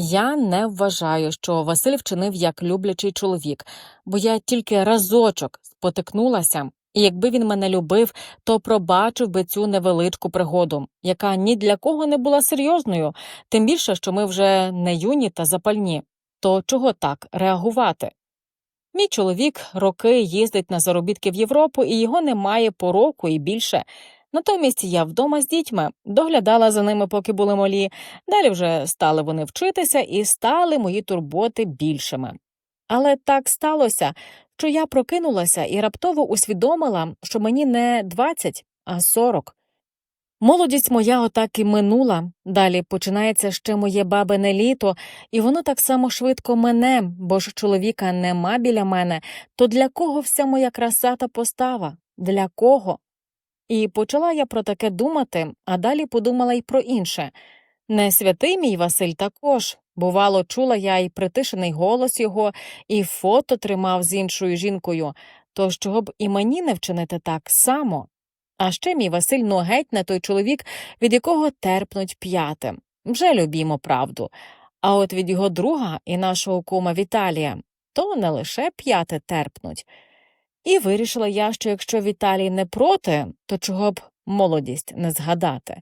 Я не вважаю, що Василь вчинив як люблячий чоловік, бо я тільки разочок спотикнулася, і якби він мене любив, то пробачив би цю невеличку пригоду, яка ні для кого не була серйозною, тим більше, що ми вже не юні та запальні. То чого так реагувати? Мій чоловік роки їздить на заробітки в Європу, і його немає по року і більше. Натомість я вдома з дітьми доглядала за ними, поки були малі. Далі вже стали вони вчитися і стали мої турботи більшими. Але так сталося, що я прокинулася і раптово усвідомила, що мені не 20, а 40. Молодість моя отак і минула. Далі починається ще моє бабине літо, і воно так само швидко мене, бо ж чоловіка нема біля мене. То для кого вся моя краса та постава? Для кого? І почала я про таке думати, а далі подумала й про інше. Не святий мій Василь також. Бувало, чула я й притишений голос його, і фото тримав з іншою жінкою, то чого б і мені не вчинити так само. А ще мій Василь ну геть не той чоловік, від якого терпнуть п'яти. Вже любімо правду. А от від його друга і нашого кума Віталія то не лише п'яти терпнуть. І вирішила я, що якщо Віталій не проти, то чого б молодість не згадати.